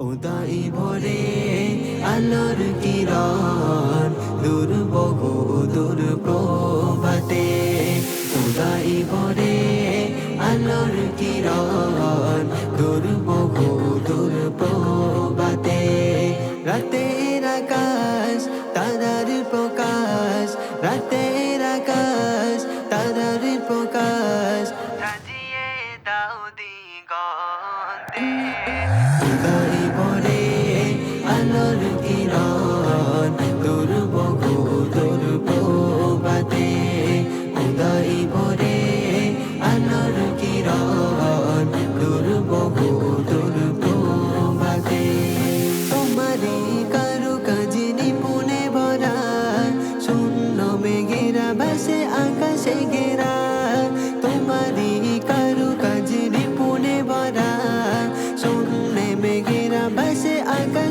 উদয় ভরে আলোর কিরণ দূর বহু দূর প্রভাতে উদয় ভরে আলোর কিরণ দূর বহু দূর প্রভাতে রাতের আকাশ, তারার প্রকাশ, রাতের আকাশ, তারার প্রকাশ। সাজিয়ে দাও দিগন্তে।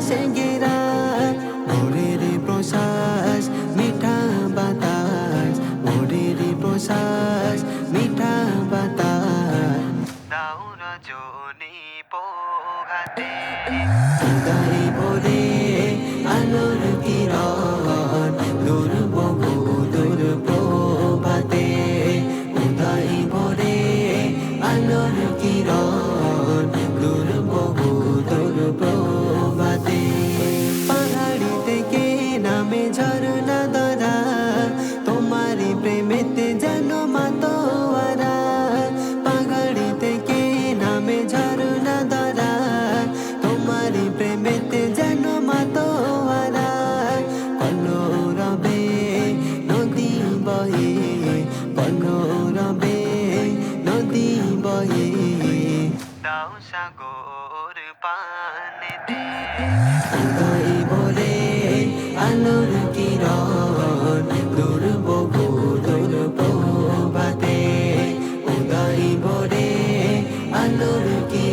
ঘেরা ভোরের প্রশ্বাস মিঠা বাতাস ভোরের প্রশ্বাস মিঠা বাতাস দাও রজনী পোহাতে উদয় ভোরে আলোর কিরণ দূর বহু দূর প্রভাতে উদয় ভোরে আলোর কিরণ প্রেমেতে যেন মাতোয়ারা পাহাড়ি থেকে নামে ঝরনা ধরা, তোমারই প্রেমেতে যেন মাতোয়ারা কলরবে নদী বহে কলরবে নদী বহে দাও সাগর পানেতে উদয় বলে আলোর কিরণ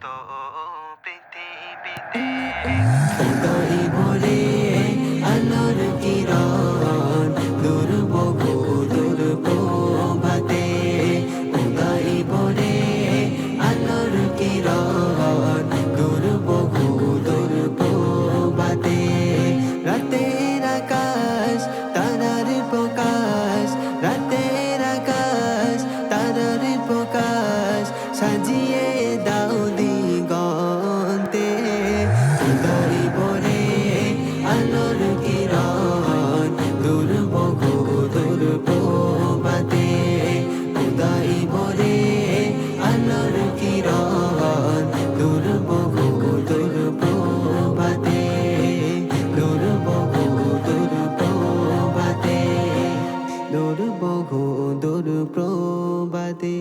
多比天比天。ঘোদর প্রবাদে